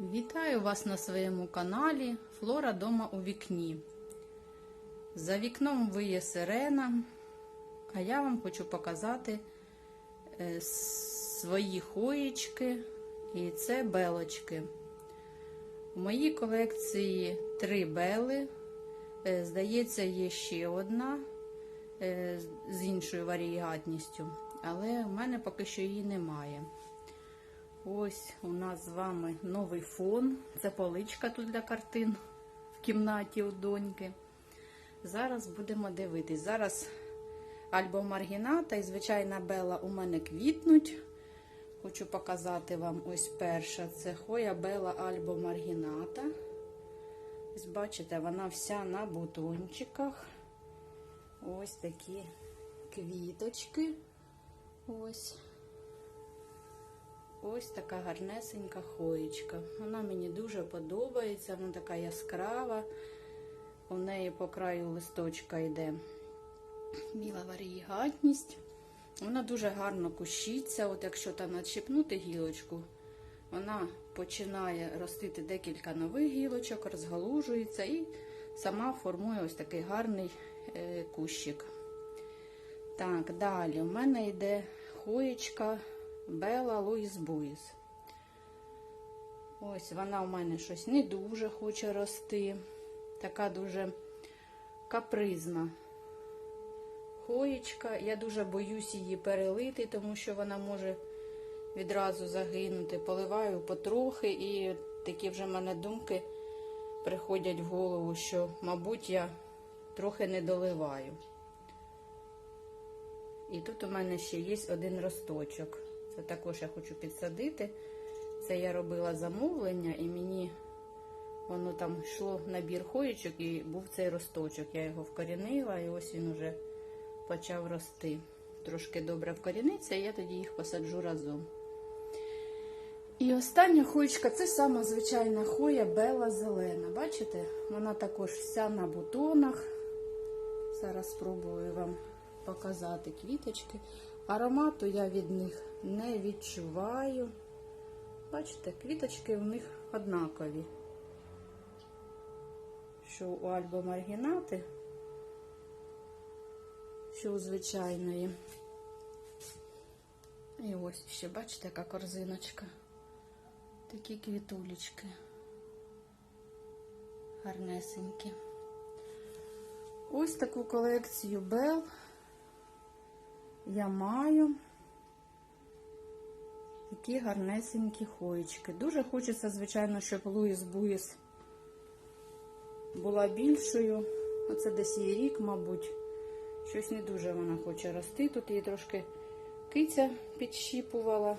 Вітаю вас на своєму каналі Флора дома у вікні. За вікном виє сирена, а я вам хочу показати е, свої хоєчки, і це белочки. У моїй колекції три бели. Е, Здається, є ще одна е, з іншою варіатністю, але в мене поки що її немає. Ось у нас з вами новий фон. Це поличка тут для картин в кімнаті у доньки. Зараз будемо дивитись. Зараз альбо маргіната і звичайна бела у мене квітнуть. Хочу показати вам ось перша. Це Хоя Бела Альбо Маргіната. Ось бачите, вона вся на бутончиках. Ось такі квіточки. Ось. Ось така гарнесенька хоєчка. Вона мені дуже подобається, вона така яскрава. У неї по краю листочка йде біла варігатність. Вона дуже гарно кущиться. От якщо там начіпнути гілочку, вона починає ростити декілька нових гілочок, розгалужується і сама формує ось такий гарний е, кущик. Так, далі у мене йде хоєчка Бела Луїс Буїс. Ось вона у мене щось не дуже хоче рости. Така дуже капризна хоєчка. Я дуже боюсь її перелити, тому що вона може відразу загинути. Поливаю потрохи, і такі вже в мене думки приходять в голову, що, мабуть, я трохи не доливаю. І тут у мене ще є один росточок. Це також я хочу підсадити. Це я робила замовлення, і мені воно там йшло набір хоєчок, і був цей росточок. Я його вкорінила, і ось він уже почав рости. Трошки добре вкоріниться, і я тоді їх посаджу разом. І остання хоєчка це сама звичайна хоя бела зелена. Бачите? Вона також вся на бутонах. Зараз спробую вам показати квіточки. Аромату я від них не відчуваю. Бачите, квіточки у них однакові. Що у Альбо Маргінати, що у звичайної. І ось ще, бачите, яка корзиночка. Такі квітулечки. Гарнесенькі. Ось таку колекцію Бел я маю такі гарнесенькі хоєчки. Дуже хочеться, звичайно, щоб Луїс Буїс була більшою. Оце десь її рік, мабуть. Щось не дуже вона хоче рости. Тут її трошки киця підщіпувала,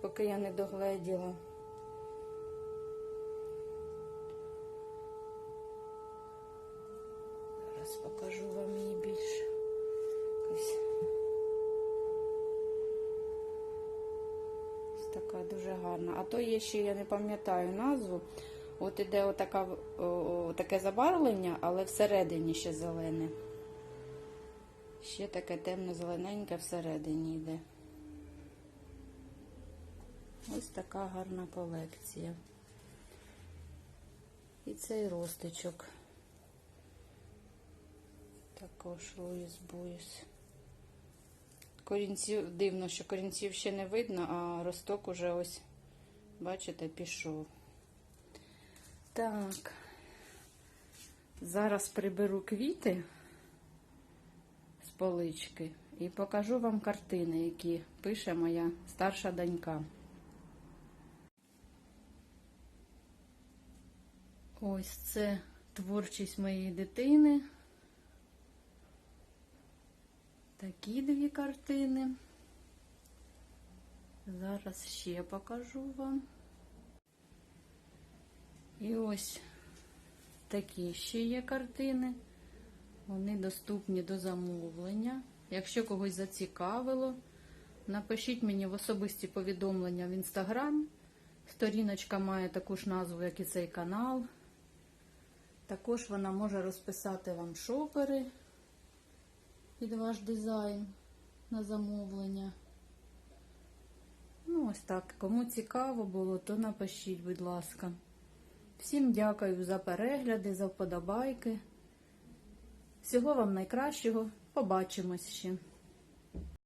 поки я не догледіла. Зараз покажу вам її більше. Ось. Ось така дуже гарна. А то є ще, я не пам'ятаю назву. От іде отака, о, таке забарвлення, але всередині ще зелене. Ще таке темно-зелененьке всередині йде. Ось така гарна колекція. І цей ростичок. Також Луїс Буїс. Корінців, дивно, що корінців ще не видно, а росток уже ось, бачите, пішов. Так, зараз приберу квіти з полички і покажу вам картини, які пише моя старша донька. Ось це творчість моєї дитини. Такі дві картини. Зараз ще покажу вам. І ось такі ще є картини. Вони доступні до замовлення. Якщо когось зацікавило, напишіть мені в особисті повідомлення в інстаграм. Сторіночка має таку ж назву, як і цей канал. Також вона може розписати вам шопери під ваш дизайн на замовлення. Ну, ось так. Кому цікаво було, то напишіть, будь ласка. Всім дякую за перегляди, за вподобайки. Всього вам найкращого. Побачимось ще.